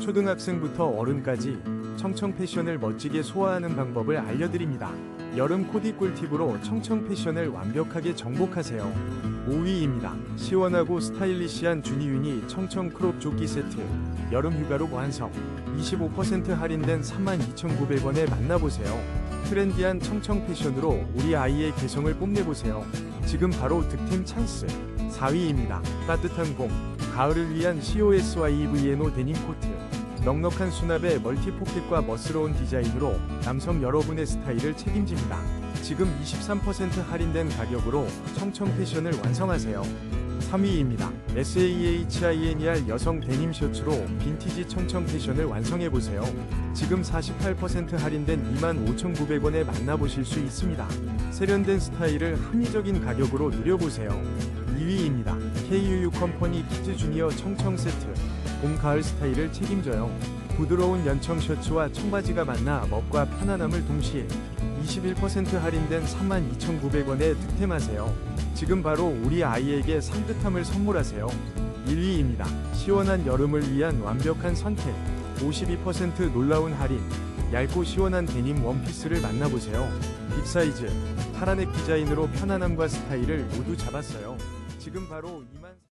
초등학생부터 어른까지 청청 패션을 멋지게 소화하는 방법을 알려드립니다. 여름 코디 꿀팁으로 청청 패션을 완벽하게 정복하세요. 5위입니다. 시원하고 스타일리시한 주니유니 청청 크롭 조끼 세트 여름 휴가룩 완성 25% 할인된 32,900원에 만나보세요. 트렌디한 청청 패션으로 우리 아이의 개성을 뽐내보세요. 지금 바로 득템 찬스 4위입니다. 따뜻한 봄 가을을 위한 COSYVNO 데님 코트 넉넉한 수납에 멀티 포켓과 멋스러운 디자인으로 남성 여러분의 스타일을 책임집니다. 지금 23% 할인된 가격으로 청청 패션을 완성하세요. 3위입니다. SAHINER 여성 데님 셔츠로 빈티지 청청 패션을 완성해보세요. 지금 48% 할인된 25,900원에 만나보실 수 있습니다. 세련된 스타일을 합리적인 가격으로 누려보세요. 2위입니다. KUU 컴퍼니 키즈 주니어 청청 세트. 봄 가을 스타일을 책임져요. 부드러운 연청 셔츠와 청바지가 만나 멋과 편안함을 동시에 21% 할인된 32,900원에 득템하세요. 지금 바로 우리 아이에게 산뜻함을 선물하세요. 1위입니다. 시원한 여름을 위한 완벽한 선택. 52% 놀라운 할인. 얇고 시원한 데님 원피스를 만나보세요. 빅 사이즈, 파라넥 디자인으로 편안함과 스타일을 모두 잡았어요. 지금 바로 2만